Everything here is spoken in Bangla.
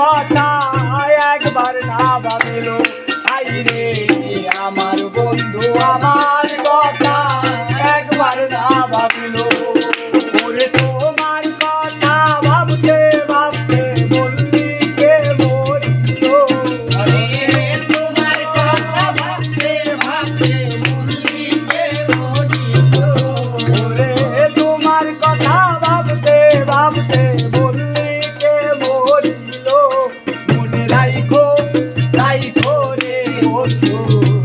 কথা একবার না ভাবিল আইরে আমার বন্ধু আমার Oh, oh.